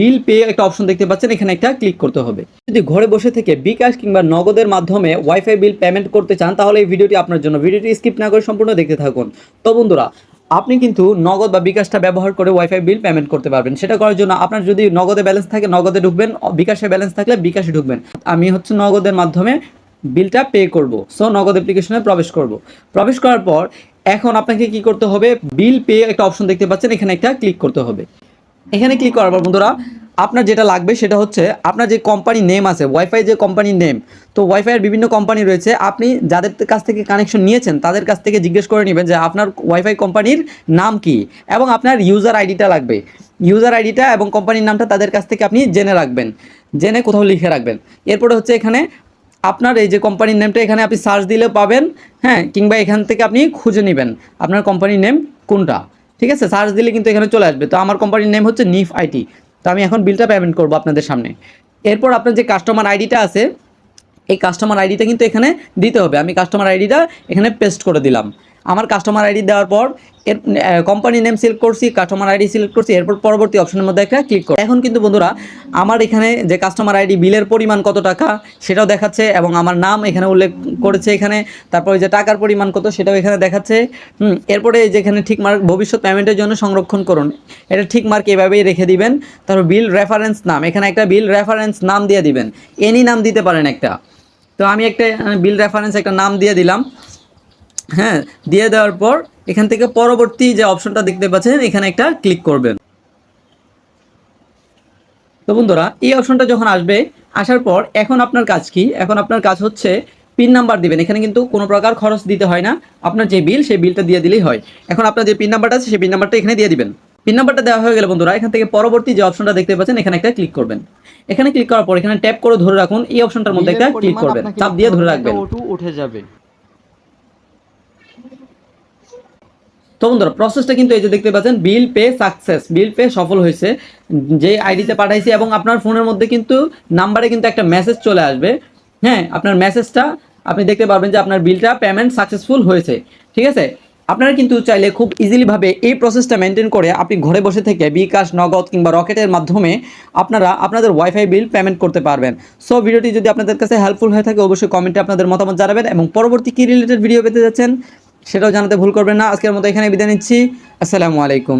Bill pay একটা option দেখতে পাচ্ছেন, এখানে একটা ক্লিক করতে হবে। যদি ঘরে বসে থেকে বিকাশ কিংবা নগদের মাধ্যমে ওয়াইফাই বিল পেমেন্ট করতে চান, তাহলে এই ভিডিওটি আপনার জন্য। ভিডিওটি স্কিপ না করে সম্পূর্ণ দেখতে থাকুন। তো বন্ধুরা, আপনি কিন্তু নগদ বা বিকাশটা ব্যবহার করে ওয়াইফাই বিল পেমেন্ট করতে পারবেন। সেটা করার জন্য আপনার যদি নগদে ব্যালেন্স থাকে, নগদে ঢুকবেন, বিকাশে ব্যালেন্স থাকলে বিকাশে ঢুকবেন। আমি হচ্ছে নগদের মাধ্যমে বিলটা পে করব। সো নগদ অ্যাপ্লিকেশনে প্রবেশ করব। প্রবেশ করার পর এখন আপনাকে কি করতে হবে? বিল পে একটা অপশন দেখতে পাচ্ছেন, এখানে একটা ক্লিক করতে হবে। এখানে ক্লিক করার পর বন্ধুরা, আপনার যেটা লাগবে সেটা হচ্ছে আপনার যে কোম্পানি নেম আছে ওয়াইফাই যে কোম্পানির নেম তো ওয়াইফাইয়ের বিভিন্ন কোম্পানি রয়েছে। আপনি যাদের কাছ থেকে কানেকশন নিয়েছেন, তাদের কাছ থেকে জিজ্ঞেস করে নেবেন যে আপনার ওয়াইফাই কোম্পানির নাম কি এবং আপনার ইউজার আইডিটা লাগবে। ইউজার আইডিটা এবং কোম্পানির নামটা তাদের কাছ থেকে আপনি জেনে রাখবেন। জেনে কোথাও লিখে রাখবেন। এরপরে হচ্ছে এখানে আপনার এই যে কোম্পানির নেমটা এখানে আপনি সার্চ দিলে পাবেন হ্যাঁ কিংবা এখান থেকে আপনি খুঁজে নেবেন আপনার কোম্পানির নেম কোনটা। ঠিক আছে? সার্চ দিলে কিন্তু এখানে চলে আসবে। তো আমার কোম্পানির নেম হচ্ছে নিফ আইটি তো আমি এখন বিলটা পেমেন্ট করব আপনাদের সামনে। এরপর আপনার যে কাস্টমার আইডিটা আছে, এই কাস্টমার আইডিটা কিন্তু এখানে দিতে হবে। আমি কাস্টমার আইডিটা এখানে পেস্ট করে দিলাম। আমার কাস্টমার আইডি দেওয়ার পর, এর কোম্পানি নেম সিলেক্ট করছি কাস্টমার আইডি সিলেক্ট করছি, এরপর পরবর্তী অপশনের মধ্যে একটা ক্লিক করো। এখন কিন্তু বন্ধুরা, আমার এখানে যে কাস্টমার আইডি বিলের পরিমাণ কত টাকা, সেটাও দেখাচ্ছে এবং আমার নাম এখানে উল্লেখ করেছে এখানে, তারপরে যে টাকার পরিমাণ কত, সেটাও এখানে দেখাচ্ছে। হুম, এরপরে যেখানে ঠিক মার্ক ভবিষ্যৎ পেমেন্টের জন্য সংরক্ষণ করুন। এটা ঠিক মার্ক এভাবেই রেখে দিবেন। তারপর বিল রেফারেন্স নাম, এখানে একটা বিল রেফারেন্স নাম দিয়ে দিবেন। এনি নাম দিতে পারেন একটা। তো আমি একটা বিল রেফারেন্স একটা নাম দিয়ে দিলাম। হ্যাঁ দিয়ে দেওয়ার পর এখান থেকে পরবর্তী যে অপশনটা দেখতে পাচ্ছেন এখানে একটা ক্লিক করবেন। তো বন্ধুরা এই অপশনটা যখন আসবে আসার পর এখন আপনার কাজ কি? এখন আপনার কাজ হচ্ছে পিন নাম্বার দিবেন। এখানে কিন্তু কোনো প্রকার খরচ দিতে হয় না। আপনার যে বিল সেই বিলটা দিয়ে দিলেই হয়। এখন আপনার যে পিন নাম্বারটা আছে সেই পিন নাম্বারটা এখানে দিয়ে দিবেন। পিন নাম্বারটা দেওয়া হয়ে গেলে বন্ধুরা এখান থেকে পরবর্তী যে অপশনটা দেখতে পাচ্ছেন এখানে একটা ক্লিক করবেন। এখানে ক্লিক করার পর এখানে ট্যাপ করে ধরে রাখুন এই অপশনটার মধ্যে একটা ক্লিক করবেন। চাপ দিয়ে ধরে রাখবেন। ওটু উঠে যাবে। তো বন্ধুরা প্রসেসটা কিন্তু এই যে দেখতে পাচ্ছেন bill pay success bill pay সফল হয়েছে। যে আইডিতে পাঠাইছি এবং আপনার ফোনের মধ্যে কিন্তু নাম্বারে কিন্তু একটা মেসেজ চলে আসবে। হ্যাঁ আপনার মেসেজটা আপনি দেখতে পারবেন যে আপনার বিলটা পেমেন্ট সাকসেসফুল হয়েছে। ঠিক আছে? আপনারা কিন্তু চাইলে খুব ইজিলিভাবে এই প্রসেসটা মেনটেন করে আপনি ঘরে বসে থেকে বিকাশ, নগদ কিংবা রকেটের মাধ্যমে আপনারা আপনাদের ওয়াইফাই বিল পেমেন্ট করতে পারবেন। সো ভিডিওটি যদি আপনাদের কাছে হেল্পফুল হয়ে থাকে, অবশ্যই কমেন্টে আপনাদের মতামত জানাবেন এবং পরবর্তী কী রিলেটেড ভিডিও পেতে যাচ্ছেন সেটাও জানাতে ভুল করবেন না। আজকের মতো এখানে বিদায় নিচ্ছি। আসসালামু আলাইকুম।